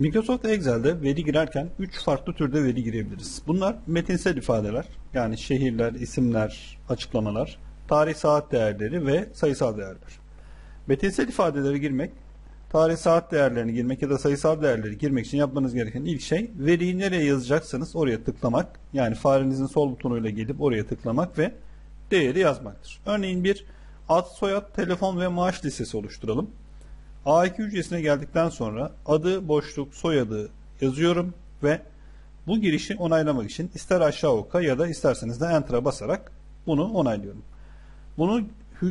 Microsoft Excel'de veri girerken 3 farklı türde veri girebiliriz. Bunlar metinsel ifadeler, yani şehirler, isimler, açıklamalar, tarih saat değerleri ve sayısal değerler. Metinsel ifadeleri girmek, tarih saat değerlerini girmek ya da sayısal değerleri girmek için yapmanız gereken ilk şey veriyi nereye yazacaksanız oraya tıklamak, yani farenizin sol butonuyla gelip oraya tıklamak ve değeri yazmaktır. Örneğin bir ad, soyad, telefon ve maaş listesi oluşturalım. A2 hücresine geldikten sonra adı, boşluk, soyadı yazıyorum ve bu girişi onaylamak için ister aşağı oka ya da isterseniz de Enter'a basarak bunu onaylıyorum. Bunu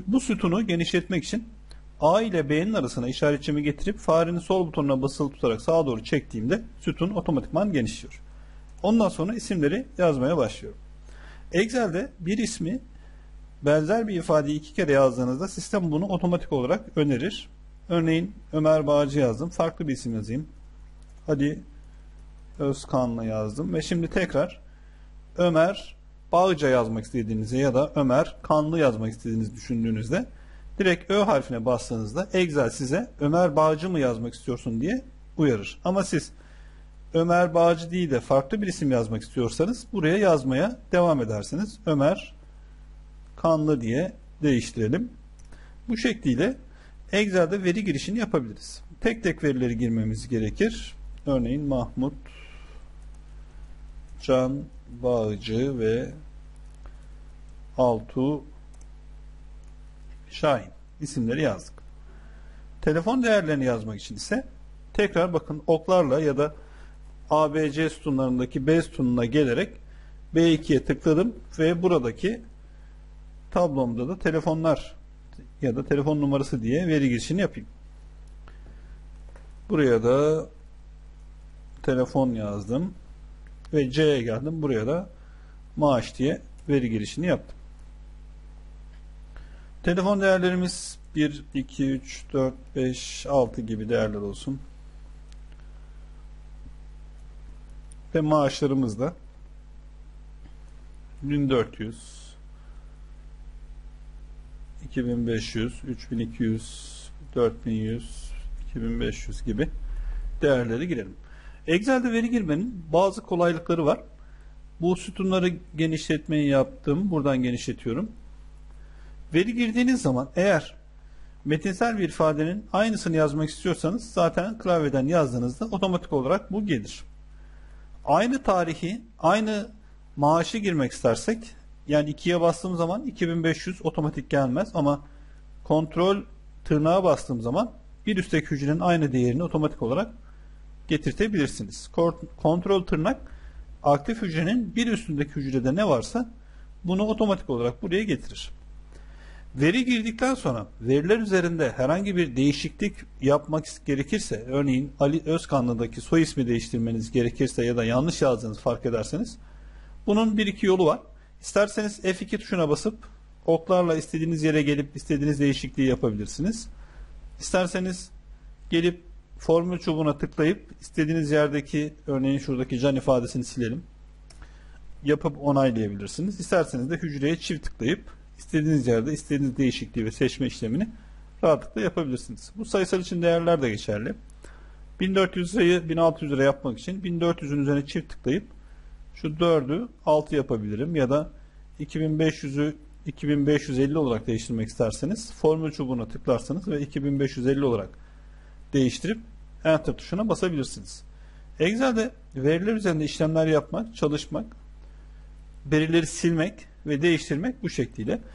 bu sütunu genişletmek için A ile B'nin arasına işaretçimi getirip farenin sol butonuna basılı tutarak sağa doğru çektiğimde sütun otomatikman genişliyor. Ondan sonra isimleri yazmaya başlıyorum. Excel'de bir ismi benzer bir ifadeyi iki kere yazdığınızda sistem bunu otomatik olarak önerir. Örneğin Ömer Bağcı yazdım. Farklı bir isim yazayım. Hadi Özkan'la yazdım. Ve şimdi tekrar Ömer Bağca yazmak istediğinizde ya da Ömer Kanlı yazmak istediğinizi düşündüğünüzde direkt Ö harfine bastığınızda Excel size Ömer Bağcı mı yazmak istiyorsun diye uyarır. Ama siz Ömer Bağcı değil de farklı bir isim yazmak istiyorsanız buraya yazmaya devam edersiniz. Ömer Kanlı diye değiştirelim. Bu şekliyle Excel'de veri girişini yapabiliriz. Tek tek verileri girmemiz gerekir. Örneğin Mahmut, Can Bağcı ve Altu Şahin isimleri yazdık. Telefon değerlerini yazmak için ise tekrar bakın oklarla ya da ABC sütunlarındaki B sütununa gelerek B2'ye tıkladım ve buradaki tablomda da telefonlar ya da telefon numarası diye veri girişini yapayım. Buraya da telefon yazdım ve C'ye geldim. Buraya da maaş diye veri girişini yaptım. Telefon değerlerimiz 1, 2, 3, 4, 5, 6 gibi değerler olsun. Ve maaşlarımız da 1400 2500, 3200, 4100, 2500 gibi değerleri girelim. Excel'de veri girmenin bazı kolaylıkları var. Bu sütunları genişletmeyi yaptım. Buradan genişletiyorum. Veri girdiğiniz zaman eğer metinsel bir ifadenin aynısını yazmak istiyorsanız zaten klavyeden yazdığınızda otomatik olarak bu gelir. Aynı tarihi, aynı maaşı girmek istersek yani 2'ye bastığım zaman 2500 otomatik gelmez ama kontrol tırnağa bastığım zaman bir üstteki hücrenin aynı değerini otomatik olarak getirtebilirsiniz. Kontrol tırnak aktif hücrenin bir üstündeki hücrede ne varsa bunu otomatik olarak buraya getirir. Veri girdikten sonra veriler üzerinde herhangi bir değişiklik yapmak gerekirse örneğin Ali Özkanlı'daki soy ismi değiştirmeniz gerekirse ya da yanlış yazdığınızı fark ederseniz bunun bir iki yolu var. İsterseniz F2 tuşuna basıp oklarla istediğiniz yere gelip istediğiniz değişikliği yapabilirsiniz. İsterseniz gelip formül çubuğuna tıklayıp istediğiniz yerdeki örneğin şuradaki can ifadesini silelim. Yapıp onaylayabilirsiniz. İsterseniz de hücreye çift tıklayıp istediğiniz yerde istediğiniz değişikliği ve seçme işlemini rahatlıkla yapabilirsiniz. Bu sayısal için değerler de geçerli. 1400 sayı 1600 lira yapmak için 1400'ün üzerine çift tıklayıp şu 4'ü 6 yapabilirim ya da 2500'ü 2550 olarak değiştirmek isterseniz formül çubuğuna tıklarsanız ve 2550 olarak değiştirip Enter tuşuna basabilirsiniz. Excel'de veriler üzerinde işlemler yapmak, çalışmak, verileri silmek ve değiştirmek bu şekliyle.